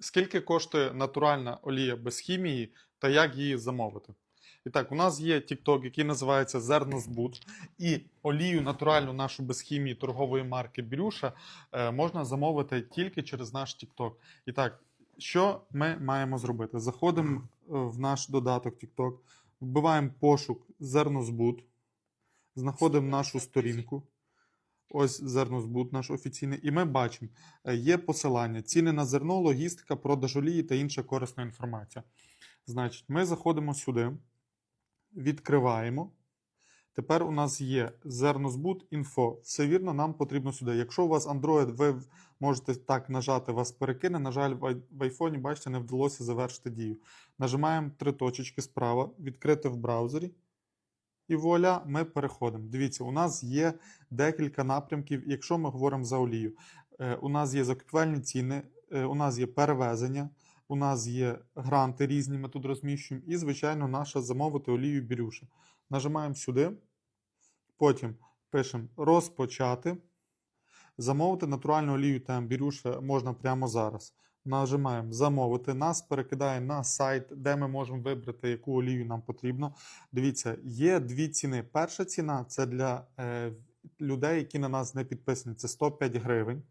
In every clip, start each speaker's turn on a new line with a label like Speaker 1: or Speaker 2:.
Speaker 1: Скільки коштує натуральна олія без хімії та як її замовити? І так, у нас є TikTok, який називається Зернозбут, і олію натуральну нашу без хімії торгової марки Бірюша е, можна замовити тільки через наш TikTok. І так, що ми маємо зробити? Заходимо е, в наш додаток TikTok, вбиваємо пошук Зернозбут, знаходимо нашу сторінку. Ось зернозбут наш офіційний, і ми бачимо, е, є посилання, ціни на зерно, логістика, продаж олії та інша корисна інформація. Значить, ми заходимо сюди, відкриваємо. Тепер у нас є зернозбут інфо. Все вірно, нам потрібно сюди. Якщо у вас Android, ви можете так нажати, вас перекине. На жаль, в ай- в айфоні, бачите, не вдалося завершити дію. Нажимаємо три точечки справа, відкрити в браузері. І вуаля, ми переходимо. Дивіться, у нас є декілька напрямків, якщо ми говоримо за олію. Е, У нас є закупівельні ціни, е, у нас є перевезення, у нас є гранти різні, ми тут розміщуємо, і, звичайно, наша замовити олію бірюша. Нажимаємо сюди, потім пишемо розпочати. Замовити натуральну олію та бірюша можна прямо зараз. Нажимаємо замовити. Нас перекидає на сайт, де ми можемо вибрати, яку олію нам потрібно. Дивіться, є дві ціни. Перша ціна це для е, людей, які на нас не підписані. Це 105 гривень.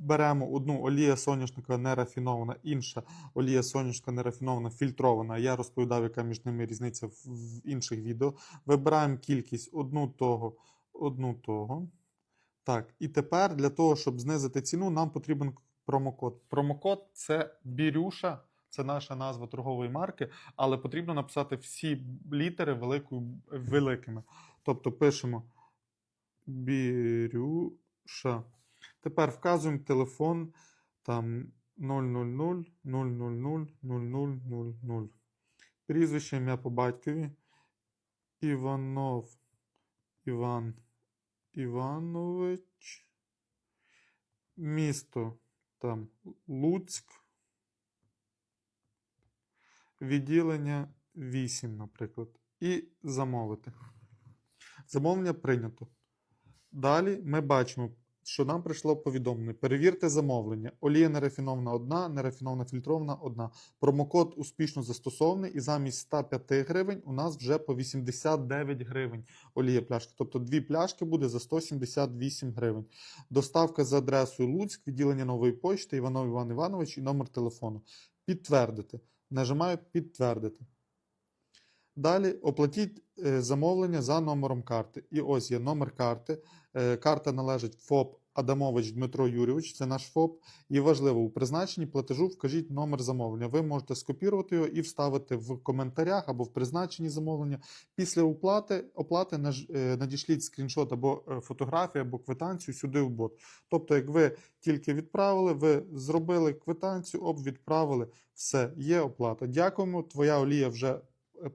Speaker 1: Беремо одну олія соняшника нерафінована, інша олія соняшника нерафінована, фільтрована. Я розповідав, яка між ними різниця в, інших відео. Вибираємо кількість одну того, одну того. Так, і тепер для того, щоб знизити ціну, нам потрібен промокод. Промокод це бірюша, це наша назва торгової марки, але потрібно написати всі літери великою, великими. Тобто пишемо бірюша. Тепер вказуємо телефон там 000 000 0000. Прізвище ім'я по батькові. Іванов Іван Іванович. Місто там Луцьк. Відділення 8, наприклад. І замовити. Замовлення прийнято. Далі ми бачимо, що нам прийшло повідомлення. Перевірте замовлення. Олія нерафінована одна, нерафінована фільтрована одна. Промокод успішно застосований, і замість 105 гривень у нас вже по 89 гривень олія пляшки. Тобто дві пляшки буде за 178 гривень. Доставка за адресою Луцьк, відділення нової почти, Іванов Іван Іванович і номер телефону. Підтвердити. Нажимаю підтвердити. Далі оплатіть е, замовлення за номером карти. І ось є номер карти. Е, Карта належить ФОП Адамович Дмитро Юрійович, це наш ФОП. І важливо, у призначенні платежу вкажіть номер замовлення. Ви можете скопірувати його і вставити в коментарях або в призначенні замовлення. Після оплати, оплати е, надішліть скріншот або фотографію, або квитанцію сюди в бот. Тобто, як ви тільки відправили, ви зробили квитанцію, об відправили, все, є оплата. Дякуємо, твоя олія вже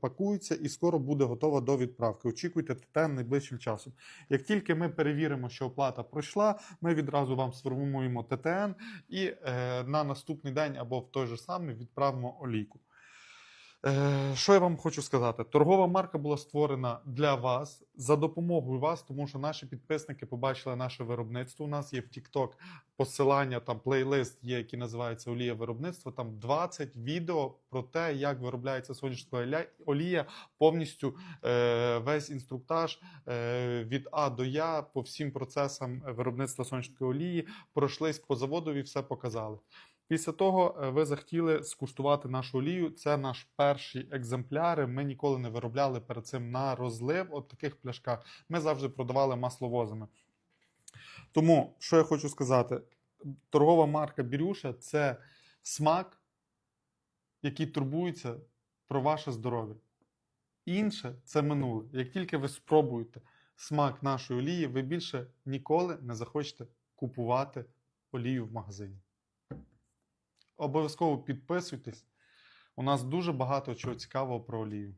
Speaker 1: пакується і скоро буде готова до відправки. Очікуйте ТТН найближчим часом. Як тільки ми перевіримо, що оплата пройшла, ми відразу вам сформуємо ТТН і е, на наступний день або в той же самий відправимо олійку. Е, що я вам хочу сказати? Торгова марка була створена для вас за допомогою вас, тому що наші підписники побачили наше виробництво. У нас є в TikTok посилання, там плейлист є, який називається Олія виробництва. Там 20 відео про те, як виробляється оля- олія, повністю е, весь інструктаж е, від А до Я по всім процесам виробництва соняшникової олії пройшлись по заводові, все показали. Після того е, ви захотіли скуштувати нашу олію. Це наш перші екземпляри. Ми ніколи не виробляли перед цим на розлив от таких пляшках. Ми завжди продавали масловозами. Тому, що я хочу сказати, торгова марка Бірюша це смак, який турбується про ваше здоров'я. Інше це минуле. Як тільки ви спробуєте смак нашої олії, ви більше ніколи не захочете купувати олію в магазині. Обов'язково підписуйтесь. У нас дуже багато чого цікавого про олію.